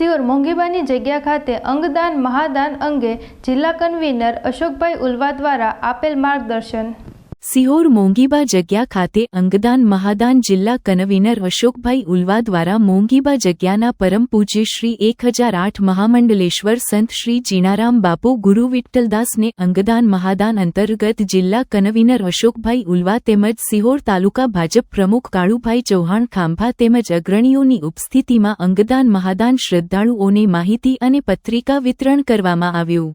સિયોર મોંઘીબાની જગ્યા ખાતે અંગદાન મહાદાન અંગે જિલ્લા કન્વીનર અશોકભાઈ ઉલવા દ્વારા આપેલ માર્ગદર્શન. સિહોર મોંઘીબા જગ્યા ખાતે અંગદાન મહાદાન જિલ્લા કન્વીનર અશોકભાઈ ઉલવા દ્વારા મોંઘીબા જગ્યાના પરમ પૂજ્ય શ્રી એક હજાર આઠ મહામંડલેશ્વર સંત શ્રી જીણારામ બાપુ ગુરુ વિઠ્ઠલદાસને અંગદાન મહાદાન અંતર્ગત જિલ્લા કન્વીનર અશોકભાઈ ઉલવા તેમજ સિહોર તાલુકા ભાજપ પ્રમુખ કાળુભાઈ ચૌહાણ ખાંભા તેમજ અગ્રણીઓની ઉપસ્થિતિમાં અંગદાન મહાદાન શ્રદ્ધાળુઓને માહિતી અને પત્રિકા વિતરણ કરવામાં આવ્યું.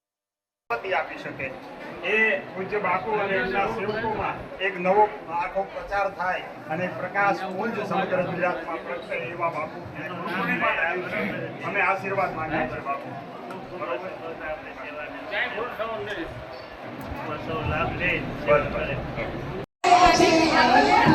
એ પૂજ્ય બાપુ અને એમના સેવકોમાં એક નવો આખો પ્રચાર થાય અને પ્રકાશ પુંજ સમગ્ર ગુજરાતમાં પ્રગટે એવા બાપુ અમે આશીર્વાદ માંગીએ છીએ બાપુ. લાભ નામાય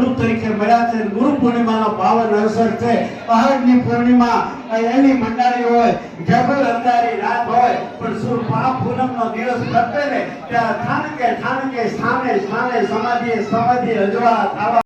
આપણને ગુરુ તરીકે મળ્યા છે. ગુરુ પૂર્ણિમાનો પાવન અવસર છે. પહાડની પૂર્ણિમા એની મંડાળી હોય જગલ અંધારી રાત હોય, પણ સુર આ પૂનમનો દિવસ પ્રગટે ને ત્યારે થાનકે થાનકે સ્થાને સ્થાને સમાધિએ સમાધિ અજવા થાવા.